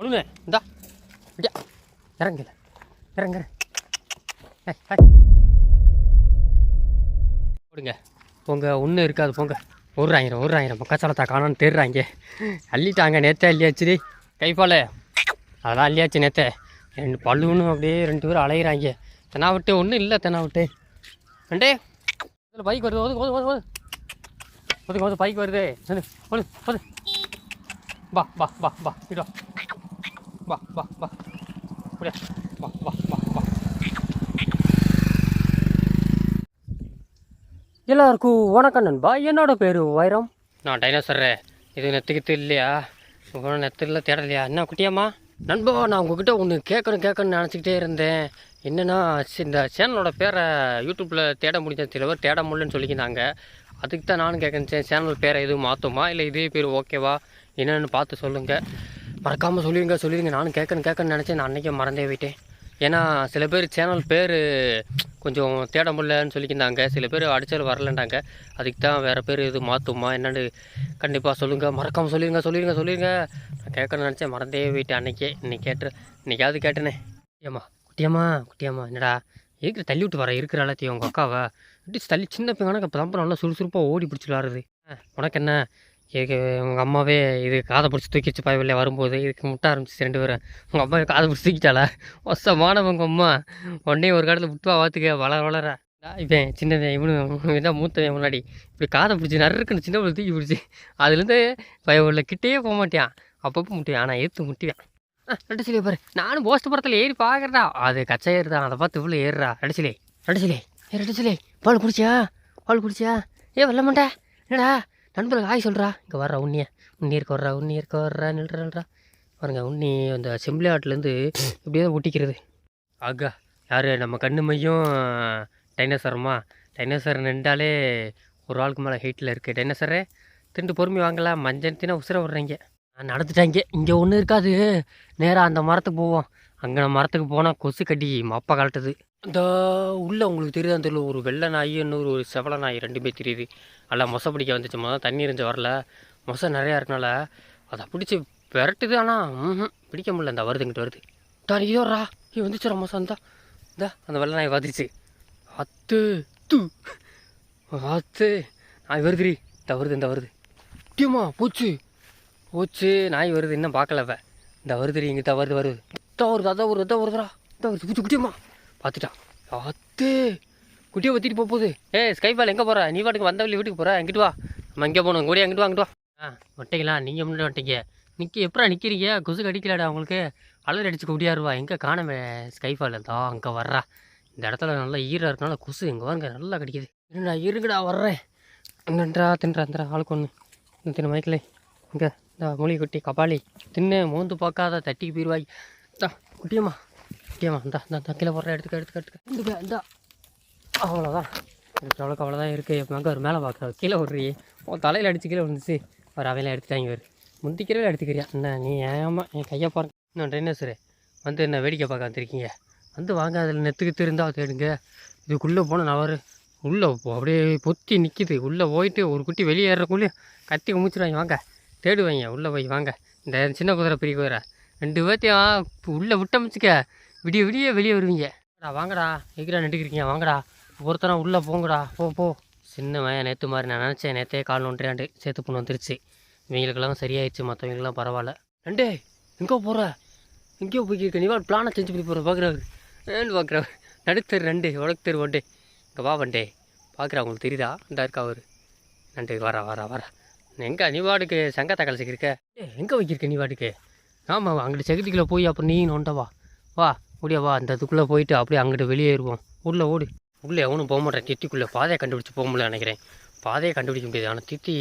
ஒழுங்க. இந்தா. அப்படியா இறங்கல இறங்குற. போடுங்க. போங்க. ஒன்றும் இருக்காது. போங்க. ஒரு ஆயிரம் ஒரு ஆயிரம் மக்காச்சலத்தா காணான்னு தேடுறாங்க அள்ளிட்டாங்க நேத்தே அள்ளியாச்சு. கைப்பால் அதெல்லாம் அள்ளியாச்சு நேத்தே. ரெண்டு பல்லுன்னு அப்படியே ரெண்டு பேரும் அலையிறாங்க தென்னா விட்டு ஒன்றும் இல்லை தென்னா விட்டு ரெண்டே. இதில் பைக் வருது. ஒதுக்கு ஒது ஒது ஓது ஒது ஓது பைக் வருது. ஒது ஒது பா வா வா வா வா. வா வா வா. அப்படியா? வா வா வா வா. எல்லாருக்கும் வணக்கம் நண்பா. என்னோட பேர் வைரம். நான் டைனோசர் இது நெத்துக்கிட்டு இல்லையா? உங்களோட நெத்துல தேடலையா? என்ன குட்டியாம்மா? நண்பா நான் உங்ககிட்ட ஒன்று கேட்கணும் கேட்கணும்னு நினச்சிக்கிட்டே இருந்தேன். என்னென்னா இந்த சேனலோட பேரை யூடியூப்பில் தேட முடிஞ்ச சில பேர் தேட முடியலன்னு சொல்லிக்கிறாங்க அதுக்கு தான் நானும் கேட்குறேன் சேனல் பேரை எதுவும் மாற்றுமா இல்லை இதே பேர் ஓகேவா? என்னென்னு பார்த்து சொல்லுங்கள் மறக்காமல் சொல்லிடுங்க சொல்லிடுங்க நானும் கேட்கணும் கேட்கணும்னு நினச்சேன். நான் அன்றைக்கே மறந்தே போயிட்டேன். ஏன்னா சில பேர் சேனல் பேர் கொஞ்சம் தேட முடியலன்னு சொல்லிக்கிருந்தாங்க சில பேர் அடிச்சாலும் வரலன்றாங்க. அதுக்கு தான் வேறு பேர் எதுவும் மாற்றுமா என்னென்னு கண்டிப்பாக சொல்லுங்கள் மறக்காமல் சொல்லிடுங்க சொல்லிடுங்க சொல்லிடுங்க நான் கேட்கணும்னு நினச்சேன். மறந்தே போயிட்டேன் அன்றைக்கே இன்னைக்கு கேட்டு இன்னைக்காவது கேட்டேனே. குட்டியம்மா குட்டியம்மா குட்டியம்மா என்னடா? இருக்கிற தள்ளி விட்டு வர? இருக்கிற எல்லாத்தையும் உங்கள் அக்காவை? இப்படி தள்ளி சின்ன பையனாக இப்போ தான் நல்லா சுறுசுறுப்பாக ஓடி பிடிச்சி விளாடுறது உனக்கு என்ன? இதுக்கு உங்கள் அம்மாவே இது காதை பிடிச்சி தூக்கிச்சு பாய்வில்லை வரும்போது. இதுக்கு முட்டை ஆரம்பிச்சிச்சு ரெண்டு பேரும். உங்கள் அம்மாவே காதை பிடிச்சி தூக்கிட்டாளா? மோசமானவங்க அம்மா. உடனே ஒரு காலத்தில் விட்டுவா பார்த்துக்க வளர வளர. இவன் சின்னவன் இவனு இதான் மூத்தவன் முன்னாடி. இப்படி காதை பிடிச்சி நறுக்குன்னு சின்ன பிள்ளை தூக்கி பிடிச்சி. அதுலேருந்து பயவுள்ள கிட்டேயே போக மாட்டான் அப்பப்போ முட்டியான் ஆனால் ஏற்று முட்டிவான். ரெண்டு பாரு. நானும் போஸ்ட் படத்தில் ஏறி பார்க்குறா அது கச்சை ஏறுதான் அதை பார்த்து இவ்வளோ ஏறுறா. ரெண்டு சிலை. ரெண்டு ஏ பால் குடிச்சியா? பால் குடிச்சியா? ஏ வரல மாட்டேன் என்னடா? நண்பர்கள் ஆய் சொல்கிறா இங்கே வர்றா உண்ணிய உண்ணி இருக்க வர்றா உண்ணி இருக்க வர்றா நில்றா நில்றா. பாருங்க உண்ணி அந்த செம்பிளி ஆட்டிலேருந்து இப்படியே தான் ஒட்டிக்கிறது. ஆகா யார் நம்ம கண்ணு மையும் டைனோசரமா? டைனோசர் நின்றாலே ஒரு ஆளுக்கு மேலே ஹைட்டில் இருக்குது டைனோசரே திண்டு பொறுமை வாங்கலாம் மஞ்சத்தினா உசுர விட்றீங்க. நடந்துட்டாங்க. இங்கே ஒன்றும் இருக்காது. நேராக அந்த மரத்துக்கு போவோம். அங்கே மரத்துக்கு போனால் கொசு கட்டி மப்பா கலட்டுது இந்த உள்ள உங்களுக்கு தெரியுதா தெரியல ஒரு வெள்ளை நாய் இன்னொரு ஒரு செவல நாய் ரெண்டுமே தெரியுது. எல்லாம் மொசை பிடிக்க வந்துச்சு. மொதல் தண்ணி இருந்து வரல. மொசை நிறையா இருக்கனால அதை பிடிச்சி விரட்டுது. ஆனால் ம் பிடிக்க முடியல. இந்த வருதுங்கிட்ட வருது. தான் ஐயோரா நீ இது வந்துச்சு மொசை. இந்த இந்த அந்த வெள்ளை நாய் வந்துச்சு அத்து து. அத்து நாய் வருதுரி இந்த வருது இந்த வருது. முக்கியமா போச்சு. போச்சு. நாய் வருது. இன்னும் பார்க்கலவ இந்த வருதுரி தான் வருது வருது. இதான் வருது அதான் வருது அதான் வருதுடா. இந்த வருது. குட்டி குட்டியம்மா பார்த்துட்டா. அத்து குட்டியை வத்திட்டு போக போகுது. ஏ ஸ்கைஃபால் எங்கே போகிற நீ பாட்டுக்கு வந்த வழி வீட்டுக்கு போகிற எங்கிட்டு வா? நம்ம எங்கே போகணும் கூடிய அங்கிட்டு வா அங்கிட்டு வா. ஆ ஒட்டைங்களா நீங்கள் முன்னாடி வட்டிங்க. நிற்க எப்படா நிற்கிறீங்க கொசு கடிக்கலாடா அவங்களுக்கு அலர் அடிச்சு குடியாருவா எங்கே காணமே ஸ்கைஃபால் தான் அங்கே வர்றா. இந்த இடத்துல நல்லா ஈரம் இருக்கனால கொசு எங்கே வாங்க நல்லா கடிக்குது. என்னடா இருங்கடா வர்றேன். என்னன்றா தின்றா தின்றா ஆளுக்கு ஒன்று தின மைக்கிளே. இங்கே இந்த மூலிகை குட்டி கபாலி. தின்னு மோந்து பார்க்காத தட்டி போயிடுவாய் தா குட்டியம்மா. குட்டியம்மா இந்தா இந்த கீழே போடுற எடுத்துக்க எடுத்துக்க எடுத்துக்க. இந்துக்க இந்தா. அவ்வளோதான் எனக்கு அவ்வளோக்கு அவ்வளோதான் இருக்குது மங்க ஒரு மேலே பார்க்குற கீழே விட்றி உன் தலையில் அடிச்சு கீழே விழுந்துச்சு. ஒரு அவையில எடுத்துட்டாங்க ஒரு முந்திக்கிறவே எடுத்துக்கிறியா? என்ன நீ ஏமா என் கையை பாருங்க இன்னும் ட்ரெயினர்ஸரு வந்து என்ன வேடிக்கை பார்க்க வந்திருக்கீங்க? வந்து வாங்க அதில் நெத்துக்கு இருந்தால் தேடுங்க. இதுக்குள்ளே போன நவரு உள்ளே அப்படியே பொத்தி நிற்கிது உள்ளே போயிட்டு ஒரு குட்டி வெளியே ஏறக்குள்ளே கத்தி குமிச்சிடுவாங்க. வாங்க தேடுவாங்க. உள்ளே போய் வாங்க. இந்த சின்ன குதிரை பெரிய குதிரை ரெண்டு பேர்த்தையும் உள்ளே விட்டமிச்சுக்க. விடிய விடிய வெளியே வருவீங்க. வாங்கடா, வாங்கடா. எங்கடா நட்டுக்கிறீங்க வாங்கடா. ஒருத்தனா உள்ளே போங்கடா. போ போ. சின்னவன் நேற்று மாதிரி நான் நினச்சேன் நேற்றே கால் ஒன்றையாண்டு சேர்த்து பொண்ணு வந்துருச்சு. இவங்களுக்கெல்லாம் சரியாயிடுச்சு மற்றவங்களுக்கெல்லாம் பரவாயில்ல. ரெண்டே எங்கே போகிற எங்கேயோ போய்க்கிருக்க. நீ வா பிளானை செஞ்சு பண்ணி போகிற பார்க்குறாரு ஏன்னு பார்க்குறாரு நடுத்தர் ரெண்டு உடக்கு தெரு வண்டே இங்கே வா வண்டே. பார்க்குறா உங்களுக்கு தெரியுதா? இந்த இருக்கா அவர். நண்டு வரா வரா வரா எங்கே நீ வாடுக்கு சங்க தக்காளி ஏ எங்கே வைக்கிருக்க நீ வாடுக்கு ஆமாம் அங்கிட்டு செகத்துக்குள்ளே போய் அப்புறம் நீ நோண்டவா வா. வா வா அந்த இதுக்குள்ளே போயிட்டு அப்படியே அங்கிட்டு வெளியேறுவோம். உள்ளே ஓடு. உள்ளே எவனும் போக மாட்டேன். திட்டிக்குள்ளே பாதையை கண்டுபிடிச்சி போக முடியல நினைக்கிறேன். பாதையை கண்டுபிடிக்க முடியாது. ஆனால் திட்டி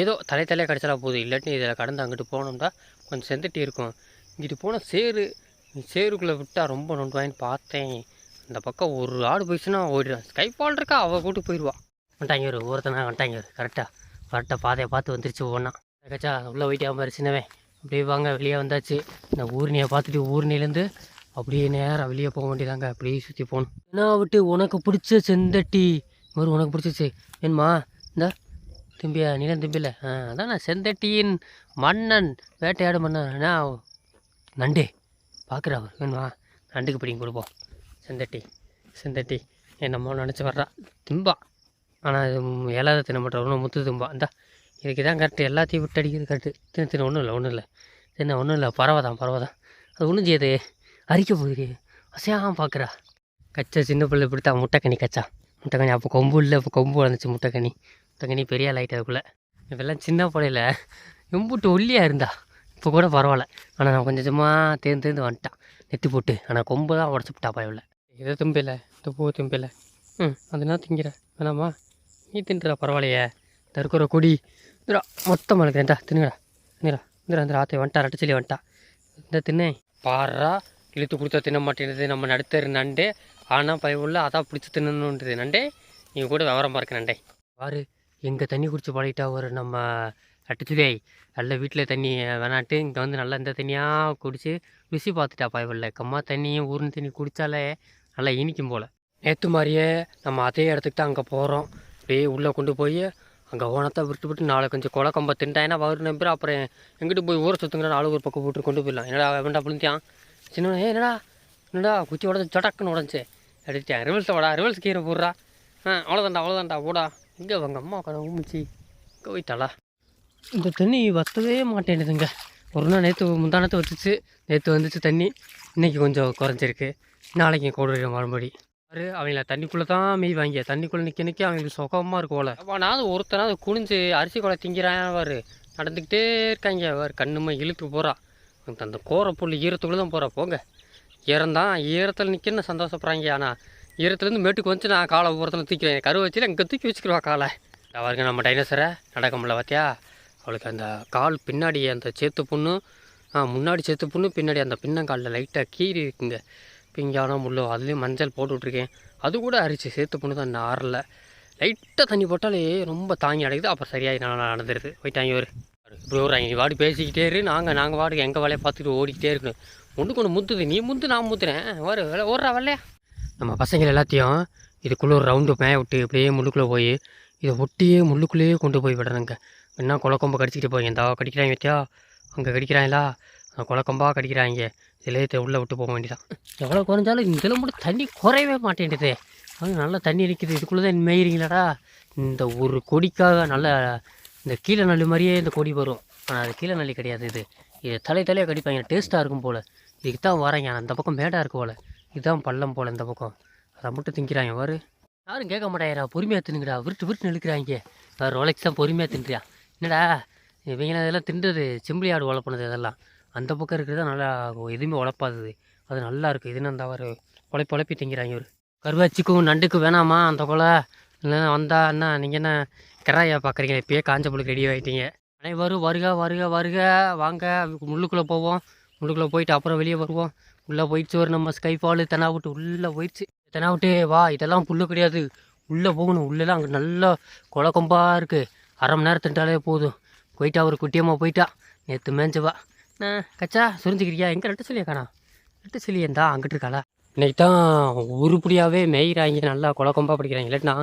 ஏதோ தலை தலையாக கிடச்சா போகுது இல்லாட்டி இதில் கடந்து அங்கிட்டு போனோம்னா கொஞ்சம் செந்துட்டி இருக்கும். இங்கிட்டு போனால் சேரு சேருக்குள்ளே விட்டால் ரொம்ப நொண்டுவாயின்னு பார்த்தேன். இந்த பக்கம் ஒரு ஆடு போயிடுச்சுன்னா ஓடிடுவான். ஸ்கைபால் இருக்கா? அவள் கூட்டு போயிடுவா. வந்துட்டாங்க ஒரு ஒருத்தனா வந்துட்டாங்க ஒரு கரெக்டாக கரெக்டாக பாதையை பார்த்து வந்துருச்சு ஒவ்வொன்றா கச்சா உள்ளே போயிட்டே மாதிரி சின்னவன். அப்படியே வாங்க வெளியே வந்தாச்சு. இந்த ஊர்னியை பார்த்துட்டு ஊர்னிலேருந்து அப்படியே நேராக வெளியே போக வேண்டியதாங்க. அப்படியே சுற்றி போகணும். என்ன விட்டு உனக்கு பிடிச்ச செந்தட்டி? மாதிரி உனக்கு பிடிச்சிச்சு. வேணுமா இந்த திரும்பியா நீதான் திம்பில ஆ அதான் நான் செந்தட்டியின் மன்னன் வேட்டையாடு மன்னன். என்ன நண்டு. பார்க்குறா அவர். வேணுமா? நண்டுக்கு பிடிங்க கொடுப்போம். செந்தட்டி செந்தட்டி. என்னமோ நினச்சி வர்றா. திம்பா. ஆனால் இது ஏழாவது தின மட்டும் ஒன்றும் முத்து திம்பா. இந்தா இதுக்கு தான் கரெக்டு எல்லாத்தையும் விட்டு அடிக்கிறது கரெக்டு தின தின்னு ஒன்றும் இல்லை ஒன்றும் இல்லை. தின்ன ஒன்றும் இல்லை. பறவை தான் பறவை தான். அது ஒன்றும் செய்யுது. அரிக்க போகுது அசையாமல் பார்க்குறா கச்சா சின்ன பிள்ளை இப்படி தான் முட்டைக்கனி கச்சா. முட்டைக்கனி அப்போ கொம்பு இல்லை. அப்போ கொம்பு வளர்ந்துச்சு முட்டைக்கனி. முட்டைக்கனி பெரிய லைட் அதுக்குள்ளே இப்போல்லாம் சின்ன பிள்ளையில எம்புட்டு ஒல்லியாக இருந்தா. இப்போ கூட பரவாயில்ல. ஆனால் நான் கொஞ்சம் கொஞ்சமாக தேர்ந்து தேர்ந்து வந்துட்டான். நெத்தி போட்டு. ஆனால் கொம்பு தான் உடச்சி விட்டா பயவில் இதை தும்பில்ல இந்த பூ தும்பில்ல ம். அதுனா திங்கிற வேணாமா? நீ தின்றா பரவாயில்லையே. இருக்கிற கொடி. இதுடா மொத்தம் எனக்கு ஏண்டா தின்னுடா. தின்னுடா இந்த இந்த ஆத்தை வந்துட்டா. ரெட்டை சொல்லி வந்துட்டா. இந்த தின்னே பாரா இழுத்து கொடுத்தா தின்ன மாட்டேங்குது நம்ம நடுத்தரு நண்டே ஆனால் பயவுள்ள அதான் பிடிச்சி தின்னணுன்றது. நண்டே நீங்கள் கூட விவரம் பார்க்க நண்டே. பாரு எங்கே தண்ணி குடிச்சு பழகிட்டா ஒரு நம்ம அட்டுச்சுதே நல்ல வீட்டில் தண்ணி வேணாட்டு இங்கே வந்து நல்லா இந்த தண்ணியாக குடிச்சு ருசி பார்த்துட்டா பயவில்லை கம்மா தண்ணியும் ஊர்னு தண்ணி குடித்தாலே நல்லா இனிக்கும் போல். நேற்று மாதிரியே நம்ம அதே இடத்துக்கு தான் அங்கே போகிறோம் அப்படியே உள்ளே கொண்டு போய் அங்கே ஓனத்தை விட்டு விட்டு நாளை கொஞ்சம் கொலை கம்ப ஏன்னா வரும் நம்பர் அப்புறம் எங்கிட்டு போய் ஊரை சுற்றுங்கிற நாலு ஒரு பக்கம் போட்டு கொண்டு போயிடலாம். என்னடா வேண்டாம் புளிஞ்சான் சின்ன ஏ என்னடா? என்னடா? குச்சி உடஞ்சி சடக்குன்னு உடஞ்சி. அடிச்சிட்டேன் ரிவல்ஸை வாடா ரிவல்ஸ் கீரை போடுறா. ஆ அவ்வளோதான்டா அவ்வளோதான்டா போடா. இங்கே உங்கள் அம்மா கடை ஊமிச்சி. இங்கே போயிட்டாளா? இந்த தண்ணி வற்றவே மாட்டேங்குதுங்க. ஒரு நாள் நேற்று முந்தானத்தை வச்சுச்சு. நேற்று வந்துச்சு தண்ணி. இன்றைக்கி கொஞ்சம் குறைஞ்சிருக்கு. நாளைக்கு கொடுக்குற மறுபடி பாரு அவங்கள தண்ணிக்குள்ளே தான் மெய் வாங்கிய. தண்ணிக்குள்ளே நிற்க நிற்க அவங்களுக்கு சுகமாக இருக்கும் போல. அப்போனாவது ஒருத்தனாவது குனிஞ்சு அரிசி கொலை திங்கிறான் அவர் நடந்துக்கிட்டே இருக்காங்க. வாரு கண்ணுமா இழுத்து போகிறா அந்த கோரை புல் ஈரத்துக்குள்ளே தான் போகிற போங்க. இறந்தான் ஈரத்தில் நிற்கன்னு சந்தோஷப்படுறாங்க ஆனால் ஈரத்துலேருந்து மேட்டுக்கு வந்து நான் காலை ஒருத்தனை தூக்கிறேன் கரு வச்சு இங்கே தூக்கி வச்சுக்கிடுவா காலை. அவருக்கு நம்ம டைனோசரை நடக்க முடியல பார்த்தியா அவளுக்கு அந்த கால் பின்னாடி அந்த சேத்து புண்ணு முன்னாடி சேத்து புண்ணு பின்னாடி அந்த பின்னங்காலில் லைட்டாக கீறி இருக்குங்க. பிஞ்சானம் முள்ளோ அதுலேயும் மஞ்சள் போட்டு விட்ருக்கேன் அது கூட அரிச்சு சேத்து புண்ணு தான் ஆறல லைட்டாக தண்ணி போட்டாலே ரொம்ப தாங்கி அடைக்குது அப்புறம் சரியாகி நல்லா நடந்துருது. போயிட்டாங்க ஒரு இப்படி ஒரு நீ வாடி பேசிக்கிட்டே இரு. நாங்கள் நாங்கள் வாடகை எங்கள் வேலையை பார்த்துட்டு ஓடிக்கிட்டே இருக்கணும். ஒன்று ஒன்று முத்துது. நீ முந்து நான் முத்துறேன். ஒரு வேலை ஓடுறா வரலையா நம்ம பசங்கள் எல்லாத்தையும் இதுக்குள்ளே ஒரு ரவுண்டு மேய விட்டு இப்படியே முள்ளுக்குள்ளே போய் இதை ஒட்டியே முள்ளுக்குள்ளேயே கொண்டு போய் விடுறேங்க என்ன குளக்கொம்பை கடிச்சிக்கிட்டு போய் இந்த கடிக்கிறாங்க வத்தியா அங்கே கடிக்கிறாங்களா அந்த கடிக்கிறாங்க. இதிலே உள்ளே விட்டு போக வேண்டியதான் எவ்வளோ குறைஞ்சாலும் இதில் மட்டும் தண்ணி குறையவே மாட்டேங்குது அது நல்லா தண்ணி இருக்குது. இதுக்குள்ளே தான் மேயிறீங்களாடா? இந்த ஒரு கொடிக்காக நல்ல இந்த கீழே நல்லி மாதிரியே இந்த கொடி வரும். ஆனால் அது கீழே நல்லி கிடையாது இது. இது தலை தலையாக கடிப்பாங்க. டேஸ்ட்டாக இருக்கும் போல். இதுக்கு தான் வராங்க அந்த பக்கம் மேடாக இருக்கும் போல். இதுதான் பள்ளம் போல் இந்த பக்கம். அதை மட்டும் திங்கிறாங்க. வாரு யாரும் கேட்க மாட்டாங்கடா. பொறுமையாக தின்னுங்கடா. விருட்டு விருட்டு நிற்கிறாங்க வேறு உழைச்சி தான் பொறுமையாக தின்றியா. என்னடா? இவங்க இதெல்லாம் தின்றது செம்பிளி ஆடு உழப்பினது இதெல்லாம். அந்த பக்கம் இருக்கிறது தான் நல்லா எதுவுமே உழப்பாதது அது நல்லா இருக்குது இதுன்னு அந்த அவர் உழைப்பு உழைப்பி திங்கிறாங்க ஒரு கருவாச்சிக்கும் நண்டுக்கும் வேணாமா? அந்த கொலை. இல்லைன்னா வந்தால் என்ன? நீங்கள் என்ன கிராயா பார்க்குறீங்க இப்பயே காஞ்ச புழுக்கு ரெடி ஆகிட்டீங்க அனைவரும் வருக வருக வருக. வாங்க முள்ளுக்குள்ளே போவோம். முள்ளுக்குள்ளே போயிட்டு அப்புறம் வெளியே வருவோம். உள்ளே போயிடுச்சு ஒரு நம்ம ஸ்கைஃபாலு தெனாவிட்டு உள்ளே போயிடுச்சு. தெனாவிட்டு வா இதெல்லாம் புல் கிடையாது. உள்ளே போகணும். உள்ளெல்லாம் அங்கே நல்லா குழக்கம்பாக இருக்குது அரை மணி நேரம் தின்ட்டாலே போதும். போயிட்டா ஒரு குட்டியம்மா போயிட்டா. நேற்று மேஞ்சவா. நான் கச்சா சுரிஞ்சுக்கிறியா? எங்கே ரெட்டு சொல்லியா காணா? ரெட்டு சொல்லியேந்தா அங்கிட்டு இருக்காளா? இன்னைக்கு தான் உருப்படியாகவே மேயிறாங்க. நல்லா குழக்கம்பாக படிக்கிறாங்க. இல்லைன்னா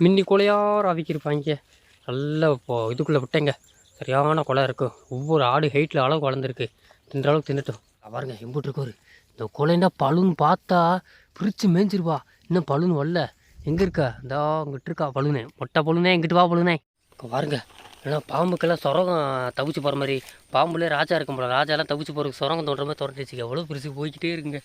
மின்னி கொலையார் அவிக்கிருப்பாங்க. நல்லா இப்போ இதுக்குள்ளே விட்டேங்க. சரியான கொலை இருக்கும் ஒவ்வொரு ஆடு ஹைட்டில் அளவு வளர்ந்துருக்கு. தின்ற அளவுக்கு தின்னுட்டோம். பாருங்க எம்பிட்டு இருக்கோரு. இந்த கொலைன்னா பழுன்னு பார்த்தா பிரித்து மேய்ஞ்சிருவா. இன்னும் பழுன்னு வரல. எங்கே இருக்கா? இந்தா அங்கிட்டு இருக்கா பழுனே மொட்டை பழுனே எங்கிட்டு வா பழுனே பாருங்க. ஏன்னா பாம்புக்கெல்லாம் சுரங்கம் தவிச்சு போகிற மாதிரி. பாம்புலேயே ராஜா இருக்கும் போல. ராஜாலாம் தவிச்சு போகிறதுக்கு சுரங்கம் தோன்ற மாதிரி திறந்துச்சு எவ்வளோ பிரிச்சு போய்கிட்டே இருக்குங்க.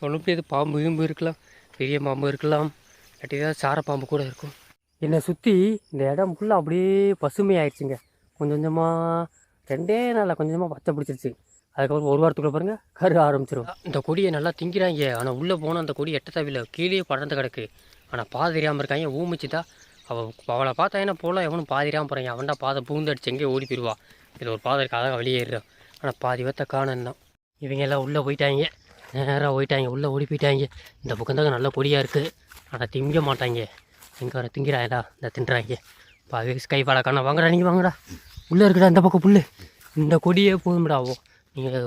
சொல்ல முடியாது. பாம்பு கீம்பு இருக்கலாம். பெரிய பாம்பு இருக்கலாம். இல்லாட்டி ஏதாவது சார பாம்பு கூட இருக்கும். என்னை சுற்றி இந்த இடம் ஃபுல்லாக அப்படியே பசுமையாயிடுச்சுங்க. கொஞ்சம் கொஞ்சமாக ரெண்டே நாளில் கொஞ்சம் கொஞ்சமாக பச்சை பிடிச்சிருச்சு. அதுக்கப்புறம் ஒரு வாரத்துக்குள்ள பாருங்க கரு ஆரம்பிச்சிடும் இந்த கொடியை நல்லா திங்கிறாங்க. ஆனால் உள்ளே போனால் அந்த கொடி எட்ட தவில கீழே படர்ந்து கிடக்கு. ஆனால் பாதை தெரியாமல் இருக்காங்க ஊமிச்சுதா. அவள் அவளை பார்த்தா என்ன போகலாம் எவனும் பாதிராமல் தெரியாமல் போகிறாங்க அவன்டா பாதை பூந்தடிச்சு எங்கேயோ ஓடி போயிடுவா இது ஒரு பாதை இருக்கு அழகாக வெளியேறான் ஆனால் பாதி வத்த காணும் இவங்க எல்லாம் உள்ளே போயிட்டாங்க. நேராக போயிட்டாங்க உள்ளே ஓடி போயிட்டாங்க. இந்த பக்கம் தாங்க நல்ல கொடியாக இருக்குது ஆனால் திங்க மாட்டாங்க. இங்கே வர திங்கிறாங்கடா இந்த தின்றாங்க பாவி ஸ்கை பாலா காணா. வாங்கடா நீங்கள் வாங்கடா. உள்ளே இருக்குடா இந்த பக்கம் புல்லு. இந்த கொடியே போதும்டா ஓ நீங்கள்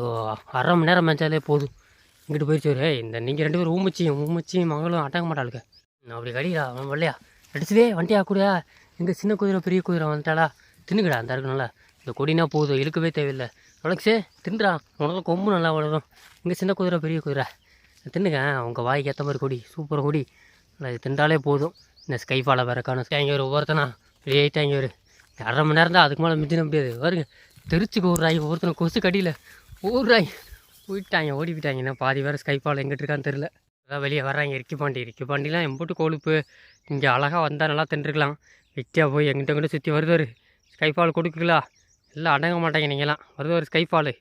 அரை மணி நேரம் மேய்ச்சாலே போதும். இங்கிட்டு போயிடுச்சு ஒரு இந்த நீங்கள் ரெண்டு பேரும் ஊமச்சியும் ஊமச்சியும் மகளும் அடங்க மாட்டாளுங்க நான் அப்படி கடிடா அவன் வரலையா? அடிச்சதே வண்டியா கூட எங்கள் சின்ன குதிரை பெரிய குதிரை வந்துட்டாளா? தின்னுக்கடா அந்த இருக்கணும்ல இந்த கொடினா போதும் இழுக்கவே தேவையில்லை. அலெக்ஸே தின்றா உனக்கு கொம்பு நல்லா வளரும். இங்கே சின்ன குதிரை பெரிய குதிரை. தின்னுங்க உங்கள் வாய்க்கு ஏற்ற மாதிரி கொடி சூப்பர் கொடி. அது தின்றாலே போதும். இந்த ஸ்கைஃபால வேற காணும் தேங்கியூர் ஒவ்வொருத்தனா வெளியே தேங்கியூர் அரை மணி நேரம் தான் அதுக்கு மேலே மிஞ்சின முடியாது. பாருங்க தெரிச்சுக்கு ராய் ஒவ்வொருத்தனை கொசு கடியில் ஊர்றாய் போயிட்டாங்க ஓடி போயிட்டாங்க. என்ன பாதி வேறு ஸ்கைஃபால் எங்கிட்டு இருக்கான்னு தெரில அதான் வெளியே வர்றாங்க இறக்கி பாண்டி இறக்கி பாண்டிலாம் எம்பூட்டு கொழுப்பு. இங்கே அழகாக வந்தால் நல்லா தின்றுக்கலாம் வெட்டியாக போய் எங்கிட்ட எங்கிட்ட சுற்றி வருவார் ஸ்கைஃபால் கொடுக்குங்களா எல்லாம் அடங்க மாட்டாங்க நீங்களாம் ஒரு ஸ்கைஃபால்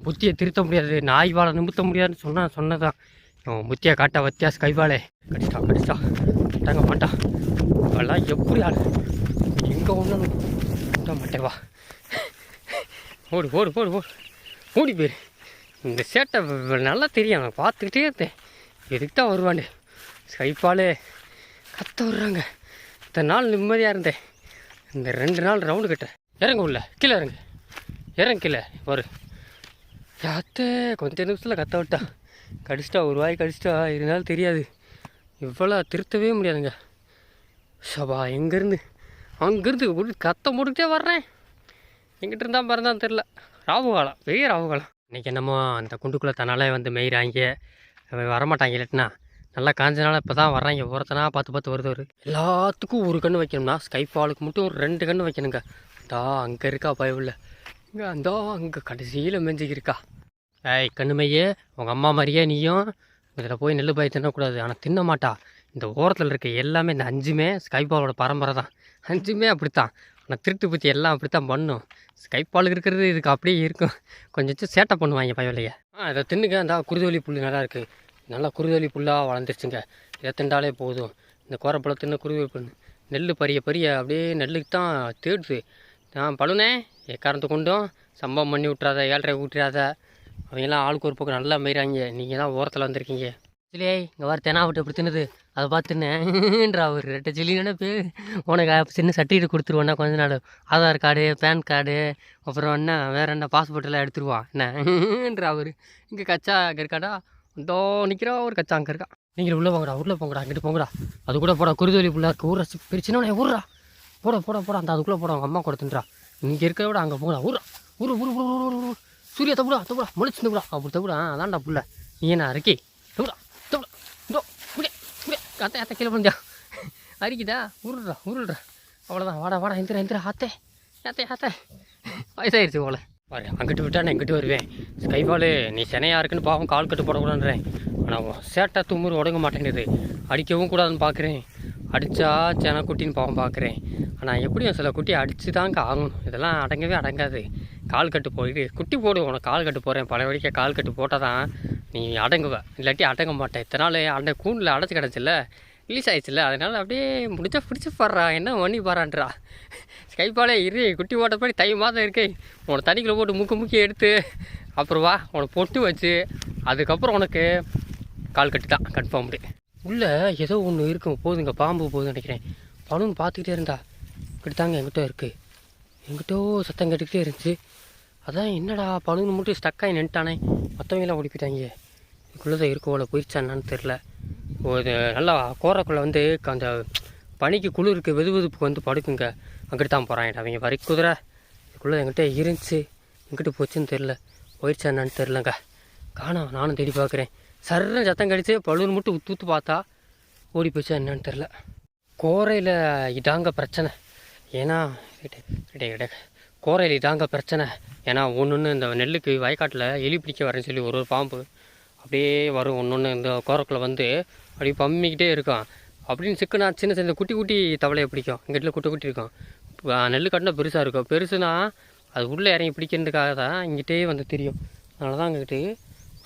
புத்தியை திருத்த முடியாது நாய் வாழை நிமித்த முடியாதுன்னு சொன்னால் சொன்னதான் முத்தியா காட்டா வத்தியாஸ் கைவாளே. கடிச்சிட்டா கடிச்சிட்டா. கட்டாங்க மாட்டான் அவெல்லாம் எப்படி ஆள்? எங்கே ஒன்றும் விட்ட மாட்டேன் வா. ஓடு ஓடு ஓடு ஓடு. ஓடி போயிரு. இந்த சேட்டை நல்லா தெரியும். நான் பார்த்துக்கிட்டே இருந்தேன் எதுக்கு தான் வருவான்னு. ஸ்கைப்பாலே கத்த வர்றாங்க இத்தனை நாள் நிம்மதியாக இருந்தேன். இந்த ரெண்டு நாள் ரவுண்டு கட்டுறேன் இறங்க உள்ள. கீழே இறங்கு. இறங்க கீழே. வரு. யாத்தே கொஞ்ச நிமிஷத்தில் கத்த விட்டான் கடிச்சிட்டா ஒரு வாய் கடிச்சிட்டா இருந்தாலும் தெரியாது. இவ்வளோ திருத்தவே முடியாதுங்க. சபா எங்கேருந்து? அங்கேருந்து ஒரு கத்த போட்டுக்கிட்டே வர்றேன். எங்கிட்ட இருந்தால் பிறந்தான் தெரில ராவு காலம் பெரிய ராவு காலம் இன்றைக்கி என்னமோ அந்த குண்டுக்குள்ளே தன்னாலே வந்து மெய்கிறாங்க அவன் வரமாட்டாங்க இல்லாட்டினா. நல்லா காஞ்சனால இப்போ தான் வர்றாங்க. ஒருத்தனா பார்த்து பார்த்து வருது ஒரு எல்லாத்துக்கும் ஒரு கன்று வைக்கணும்னா ஸ்கைஃபாலுக்கு மட்டும் ஒரு ரெண்டு கன்று வைக்கணுங்க. தா அங்கே இருக்கா பயவுள்ள. இங்கே அந்தா அங்கே கடைசியில் மெஞ்சிக்கிருக்கா. இருக்கா ஏய் கண்ணுமையே உங்கள் அம்மா மாதிரியே நீயும் இதில் போய் நெல் பாய் தின்னக்கூடாது. ஆனால் தின்ன மாட்டா இந்த ஓரத்தில் இருக்க எல்லாமே இந்த அஞ்சுமே ஸ்கைபாலோட பரம்பரை தான். அஞ்சுமே அப்படித்தான். ஆனால் திருட்டு பற்றி எல்லாம் அப்படித்தான் பண்ணும். ஸ்கைபாலுக்கு இருக்கிறது இதுக்கு அப்படியே இருக்கும். கொஞ்சம் சேட்டை பண்ணுவாங்க பயவில்லையே ஆ இதை தின்னுங்க அந்த குருதோலி புல் நல்லா இருக்குது நல்லா குருதோலி புல்லாக வளர்ந்துருச்சுங்க. இதை திண்டாலே போதும். இந்த கோரப்பழம் தின்ன குருவி புல் நெல் பரிய பரிய அப்படியே நெல்லுக்கு தான் தேடுது. நான் பழுனே எக்காரணத்தை கொண்டும் சம்பவம் பண்ணி விட்றாத ஏழரை ஊட்டுறாத. அவங்கெல்லாம் ஆளுக்கு ஒரு பக்கம் நல்லா மேய்றாங்க நீங்கள் தான் ஓரத்தில் வந்திருக்கீங்க. சிலியே இங்கே வர தெனா விட்டு எப்படி தின்னுது? அதை பார்த்துன்னேன்றா ஒரு ரெட்டை சில்லின்னு பேர் உனக்கு சின்ன சர்டிஃபிகேட் கொடுத்துருவோண்ணா கொஞ்ச நாள். ஆதார் கார்டு பேன் கார்டு அப்புறம் என்ன வேறு என்ன பாஸ்போர்ட் எல்லாம் எடுத்துருவான் என்னன்றா அவர். இங்கே கச்சா அங்கே இருக்காடா? இதோ நிற்கிறா ஒரு கச்சா அங்கே இருக்கா. நீங்கள் உள்ளே போங்கடா உள்ளே போங்கடா அங்கிட்டு போங்கடா. அது கூட போடா குருதொலி பிள்ளை இருக்கு. ஊரா பிரிச்சுனே ஊர்றா. போட போட போட அந்த அதுக்குள்ளே போட அவங்க அம்மா கூட தின்றா. இங்கே இருக்கிற விட அங்கே போங்கடா ஊரா ஊர் ஊர் ஊர் ஊர் ஊர். சூர்யா தப்புடா தப்புடா முளைச்சு தப்புடா அப்படி தப்புடா அதான்டா புள்ள. நீ என்ன அரைக்கி? தப்புடா தப்புடா. இதோ புடியா புடியா அத்தை அத்தை கீழே பண்ணியா அரிக்குதா? உருடுறா உருடுறா. அவ்வளோதான் வாடா வாடா எந்திரா எந்திரா ஆத்தே ஆத்தே ஆத்தே வயசாயிருச்சு போல. பாரு அங்கிட்டு விட்டா நான் இங்கிட்டு வருவேன். ஸ்கைபாலு நீ சென்னையாக இருக்குன்னு பாவம் கால் கட்டு போடக்கூடாதுன்றேன். ஆனால் சேட்டை தும்முறு உடங்க மாட்டேங்குது. அடிக்கவும் கூடாதுன்னு பார்க்குறேன் அடித்தா சென குட்டின்னு பாவம் பார்க்குறேன் ஆனால் எப்படியும் சில குட்டி அடித்து தாங்க ஆகணும். இதெல்லாம் அடங்கவே அடங்காது. கால் கட்டு போயிட்டு குட்டி போடு உனக்கு கால் கட்டு போகிறேன் பல வரைக்கும் கால் கட்டு போட்டால் தான் நீ அடங்குவ. இல்லாட்டி அடங்க மாட்டேன். இத்தனை நாள் அண்டை கூண்டில் அடைச்சி கிடச்சில்ல ரிலீஸ் ஆயிடுச்சுல்ல அதனால் அப்படியே முடிச்சா பிடிச்சி பாடுறா என்ன பண்ணி பாறான்றா ஸ்கைப்பாலே இரு குட்டி போட்டப்படி தை மாதம் இருக்கே. உனக்கு தண்ணிக்குள்ளே போட்டு முக்கு முக்கி எடுத்து அப்புறம் வா உனக்கு பொட்டு வச்சு அதுக்கப்புறம் உனக்கு கால் கட்டு தான் கன்ஃபார்ம்டு உள்ளே ஏதோ ஒன்று இருக்கும் போதுங்க பாம்பு போகுதுன்னு நினைக்கிறேன். பலூன் பார்த்துக்கிட்டே இருந்தா இப்படி தாங்க எங்கிட்ட இருக்குது எங்கிட்டோ சத்தம் கேட்டுக்கிட்டே இருந்துச்சு. அதான் என்னடா பலூன் மட்டும் ஸ்டக்காகி நின்ட்டானே மற்றவங்களாம் ஓடி போயிட்டாங்க. இதுக்குள்ளே தான் இருக்கோல போயிடுச்சா என்னன்னு தெரில ஒரு நல்லா கோரக்குள்ளே வந்து அந்த பனிக்கு குளிருக்கு வெது வெதுப்புக்கு வந்து படுக்குங்க. அங்கிட்டு தான் போகிறான் அவங்க வரி குதிரை. இதுக்குள்ளே என்கிட்ட இருந்துச்சு. எங்கிட்டு போச்சுன்னு தெரில போயிடுச்சா என்னன்னு தெரிலங்க காணோம் நானும் தேடி பார்க்குறேன். சர்றன் சத்தம் கடிச்சு பலூன் மட்டும் உத்து உத்து பார்த்தா ஓடி போச்சா என்னன்னு தெரில கோரையில் இதாங்க பிரச்சனை. ஏன்னா இட- இட- தாங்க பிரச்சனை. ஏன்னா ஒன்று ஒன்று இந்த நெல்லுக்கு வயக்காட்டில் எலி பிடிக்க வரேன்னு சொல்லி ஒரு ஒரு பாம்பு அப்படியே வரும். ஒன்று ஒன்று இந்த கோரக்குள்ளே வந்து அப்படியே பம்மிக்கிட்டே இருக்கும். அப்படின்னு சிக்கனா சின்ன சின்ன குட்டி குட்டி தவளையை பிடிக்கும். எங்கள் வீட்டில் குட்டி குட்டி இருக்கும். நெல் கட்டினா பெருசாக இருக்கும். பெருசுனா அது உள்ளே இறங்கி பிடிக்கிறதுக்காக தான் இங்கிட்டே வந்து தெரியும். அதனால தான் அங்கிட்டு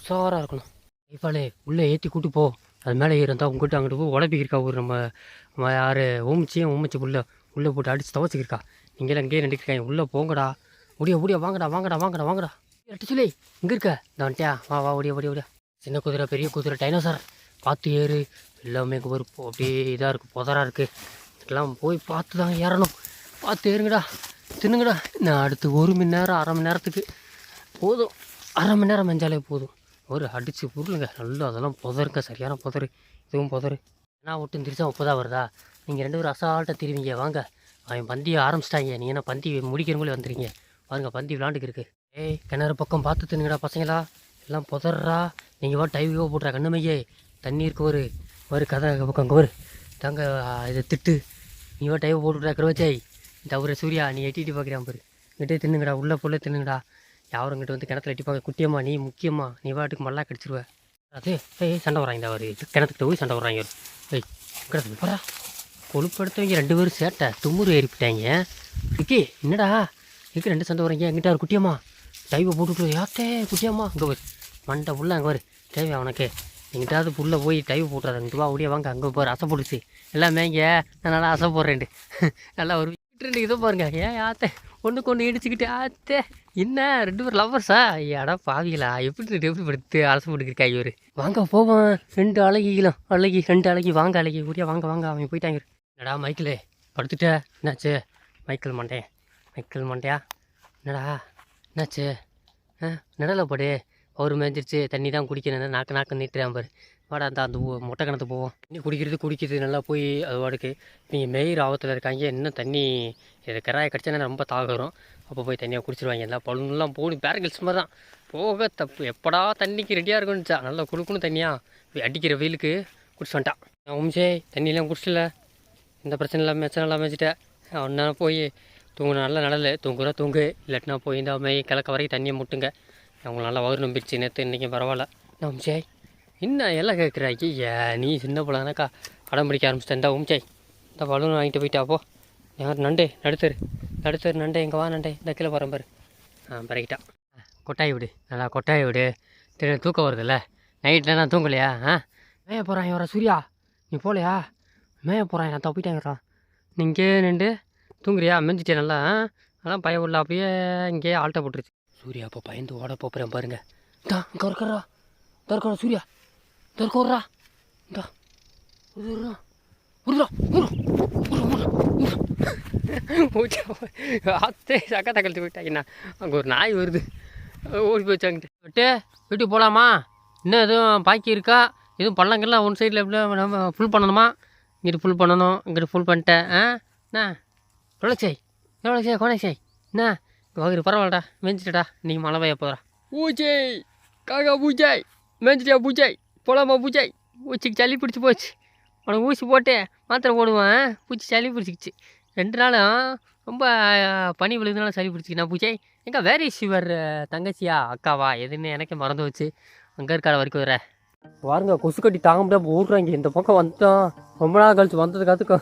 உஷாராக இருக்கணும். இப்பாலே உள்ளே ஏற்றி கூட்டு போ. அது மேலே இருந்தால் உங்ககிட்ட அங்கிட்டு போய் உடப்பிக்கிருக்கா ஒரு நம்ம நம்ம யார்? ஓமிச்சியும் ஓமிச்சு புள்ள. உள்ளே போட்டு அடித்து துவச்சிக்கிருக்கா நீங்களே அங்கேயே நின்றுக்கிருக்காங்க உள்ளே போங்கடா. முடியா ஓடியா வாங்கடா வாங்கடா வாங்கடா வாங்கடா. சொல்லி. இங்கே இருக்க. இந்த வந்துட்டியா? வா வா ஓடியா ஓடியா ஓடியா. சின்ன குதிரை பெரிய குதிரை டைனோசர் பார்த்து ஏறு. எல்லாமே ஒரு அப்படியே இதாக இருக்குது புதராக இருக்குது இதெல்லாம் போய் பார்த்து தான் ஏறணும். பார்த்து ஏறுங்கடா. தின்னுங்கடா. நான் அடுத்து ஒரு மணி நேரம் அரை மணி நேரத்துக்கு போதும். அரை மணி நேரம் மெஞ்சாலே போதும். ஒரு அடித்து உருளுங்க. நல்லா அதெல்லாம் புதருங்க. சரியான புதரு. இதுவும் புதரு. நான் ஒட்டும் திருச்சா உப்பு தான் வருதா? நீங்கள் ரெண்டு பேரும் அசால்ட்டாக திரும்பிங்க வாங்க. அவன் பந்தியை ஆரம்பிச்சிட்டாங்க. நீங்கள் என்ன பந்தி முடிக்கிற மாதிரி வந்துடுறீங்க பாருங்க பந்தி விளாண்டுக்கு இருக்கு. ஏய் கிணறு பக்கம் பார்த்து தின்னுங்கடா பசங்களா. எல்லாம் புதறா நீங்கள் வா டைவோ போட்டுறா. கண்ணுமையே தண்ணீருக்கு ஒரு ஒரு கதை பக்கம் ஒரு தாங்க இதை திட்டு. நீ வா டைவ் போட்டுவிட்றா இந்த ஒரு சூர்யா நீ எட்டிட்டு பார்க்குறான் பாரு. இங்கிட்டே தின்னுங்கடா. உள்ளே புள்ள தின்னுங்கடா. யாரும் இங்கிட்ட வந்து கிணத்துல எட்டி பார்க்க குட்டியம்மா நீ முக்கியம்மா. நீ வாட்டுக்கு மல்லா கடிச்சிருவ. அது ஏய் சண்டை வராங்க இந்த அவர். கிணத்துக்கிட்ட போய் சண்டை வராங்க ஏய் கிடத்து போகிறா கொழுப்படுத்தவங்க ரெண்டு பேரும் சேட்டை. தும்முறு ஏறிப்பிட்டாங்க. விக்கி என்னடா? விக்கி ரெண்டு சண்டை வரீங்க எங்கிட்ட ஒரு குட்டியம்மா. டைவை போட்டுட்டு யாத்தே குட்டியம்மா? அங்கே வரு மண்டை புள்ள அங்கே வரு தேவை அவனுக்கு எங்கிட்டாவது புள்ள போய் டைவ் போட்டுறாரு இங்கிட்டு வா ஓடியே வாங்க அங்கே போகிற ஆசை போட்டுச்சு. எல்லாமே இங்கே. நான் நல்லா ஆசை போடுறேன் நல்லா ஒரு ரெண்டு இதை பாருங்க. ஏன் ஆத்தே ஒன்றுக்கு ஒன்று இடிச்சுக்கிட்டு ஆத்தே என்ன? ரெண்டு பேரும் லவ்வர்ஸா ஐயாடா பாவிகளா? எப்படி ரெண்டு எப்படி படுத்து அரசு போட்டுக்கிருக்கா இவர்? வாங்க போவோம். ரெண்டு அழகிகளும். அழகி ரெண்டு அழகி. வாங்க அழகி. ஊரியா வாங்க வாங்க. அவங்க போயிட்டாங்க என்னடா மைக்கிளே? படுத்துட்ட. என்னாச்சு? மைக்கேல் மண்டே மைக்கேல் மண்டையா? என்னடா? என்னாச்சு? ஆ நிழல படு. அவர் மேய்ஞ்சிருச்சு தண்ணி தான் குடிக்கணும் நாக்கு நாக்கு நீட்டுறான் பாரு. வாடா அந்த அந்த மொட்டை கிணத்து போவோம். தண்ணி குடிக்கிறது குடிக்கிறது நல்லா போய் அது வாடுக்கு. நீங்கள் மேயிற ஆபத்தில் இருக்காங்க. இன்னும் தண்ணி? இது கராயை கடிச்சா ரொம்ப தாகம் அப்போ போய் தண்ணியாக குடிச்சிருவாங்க. எல்லாம் பலூன்லாம் போகணும். பேரகிள்ஸ் மாதிரி தான். போக தப்பு. எப்படா தண்ணிக்கு ரெடியாக இருக்குன்னுச்சா நல்லா கொடுக்கணும் தண்ணியாக அடிக்கிற வெயிலுக்கு குடிச்சு வந்துட்டான். நான் உம்சே தண்ணியெலாம் குடிச்சில இந்த பிரச்சனை இல்லாமல் பிரச்சனை இல்லாமல் வச்சுட்டேன் ஒன்றா போய் தூங்கின நல்லா நடல. தூங்குற தூங்கு. இல்லாட்டினா போய் இந்த மாதிரி கிழக்க வரைக்கும் தண்ணியை முட்டுங்க. அவங்க நல்லா வகுர் நம்பிடுச்சு நேற்று இன்றைக்கும் பரவாயில்ல. நான் உம்சாய் என்ன எல்லாம் கேட்குற ஐயா நீ சின்ன பிள்ளைனாக்கா அடம் பிடிக்க ஆரம்பிச்சிட்டேன். இந்த உம்சாய் இந்த பலூன் வாங்கிட்டு போயிட்டா போ. யார்? நண்டே. நடுத்தரு. நடுத்தரு நண்டே. எங்கே வா நண்டே. இந்த கீழே போகிறேன் பாரு. ஆ பறக்கிட்டான் கொட்டாய் விடு. நல்லா கொட்டாய் விடு. திடீர்னு தூக்கம் வருதுல்ல. நைட்டில் நான் தூங்கலையா? ஆ? ஏன் போகிறான் வர சூர்யா நீ போகலையா? மேய போகிறான் நான் தப்பிட்டாங்கடா நீ இங்கே நின்று தூங்குறியா? மிஞ்சிட்டே நல்லா. ஆனால் அதெல்லாம் பயம் உள்ள அப்படியே இங்கேயே ஆல்ட்ட போட்டுருச்சு. சூர்யா அப்போ பயந்து ஓட போகிறேன் பாருங்க. தா இங்கே இருக்கிறா இந்த சூர்யா. இந்த விட்றா இந்தா. விட்றா விட்றா விட்றா ஆத்தே சக்கா தக்கழுத்து போயிட்டாங்கண்ணா அங்கே ஒரு நாய் வருது. ஓடி போச்சாங்கிட்டு விட்டு வீட்டுக்கு போகலாமா இன்னும் எதுவும் பாக்கி இருக்கா? எதுவும் பள்ளங்கள்லாம் ஒன் சைடில் எப்படி நம்ம ஃபுல் பண்ணணுமா? இங்கிட்டு ஃபுல் பண்ணணும் இங்கிட்டு ஃபுல் பண்ணிட்டேன். ஆ? என்ன? எவ்வளோ செய் எவ்வளோ சாய் கோணை சாய் என்ன வகுறு பரவாயில்லடா. மேய்ஞ்சிட்டடா நீங்கள் மழை பெய்ய போகிறா பூச்சை காக்கா பூச்சாய் மேய்ஞ்சிட்டியா பூஜை போலாமா பூஜை? பூச்சிக்கு சளி பிடிச்சி போச்சு. உனக்கு ஊசி போட்டு மாத்திரை போடுவேன் பூச்சி சளி பிடிச்சிக்கிச்சு. ரெண்டு நாளும் ரொம்ப பனி விழுதுனால சளி பிடிச்சிக்கு நான் எங்கே எங்க வேற சிவர் தங்கச்சியா அக்காவா? எதுன்னு எனக்கே மறந்து வச்சு அங்கே இருக்காட வரைக்கும் வர பாருங்க கொசு கட்டி தாங்க முடியாமல் ஓடுறாங்க இந்த பக்கம் வந்துட்டான் ரொம்ப நாள் கழிச்சு வந்ததுக்கு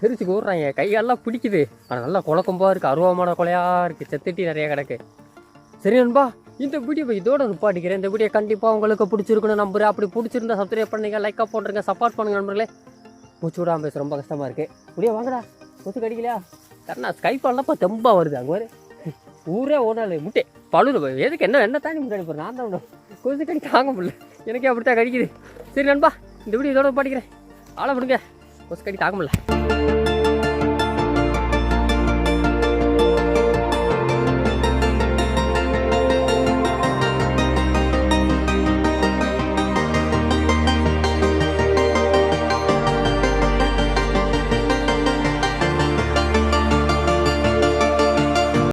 தெரிச்சு ஓடுறாங்க கையெல்லாம் பிடிக்குது. ஆனால் நல்லா குழக்கம்பா இருக்குது அருவமான கொலையாக இருக்குது செத்துட்டி நிறையா கிடக்கு. சரி நண்பா இந்த வீடியோ இதோட நிப்பாட்டிக்கிறேன். இந்த வீடியோ கண்டிப்பாக உங்களுக்கு பிடிச்சிருக்குன்னு நம்புறேன். அப்படி பிடிச்சிருந்தா சப்ஸ்கிரைப் பண்ணுங்க லைக்காக போட்டுருங்க சப்போர்ட் பண்ணுங்க நண்பர்களே. மூச்சு விடாம பேச ரொம்ப கஷ்டமாக இருக்குது முடிய வாங்கடா. கொசு கடிக்கலையா கண்ணா ஸ்கைப்பாலப்பா தெம்பா வருது. அங்கே வரு ஊரே ஓடாது. முட்டை. பழுது. எதுக்கு? என்ன என்ன தாண்டி முன்னாடி போகிறேன் நான் தான் கொசு கடி தாங்க முடியல. எனக்கே அப்படித்தான் கடிக்குது. சரி நண்பா இந்த வீடியோ இதோட பாட்டிக்கிறேன் ஆளை விடுங்க. கொசு கடி தாங்க முடியல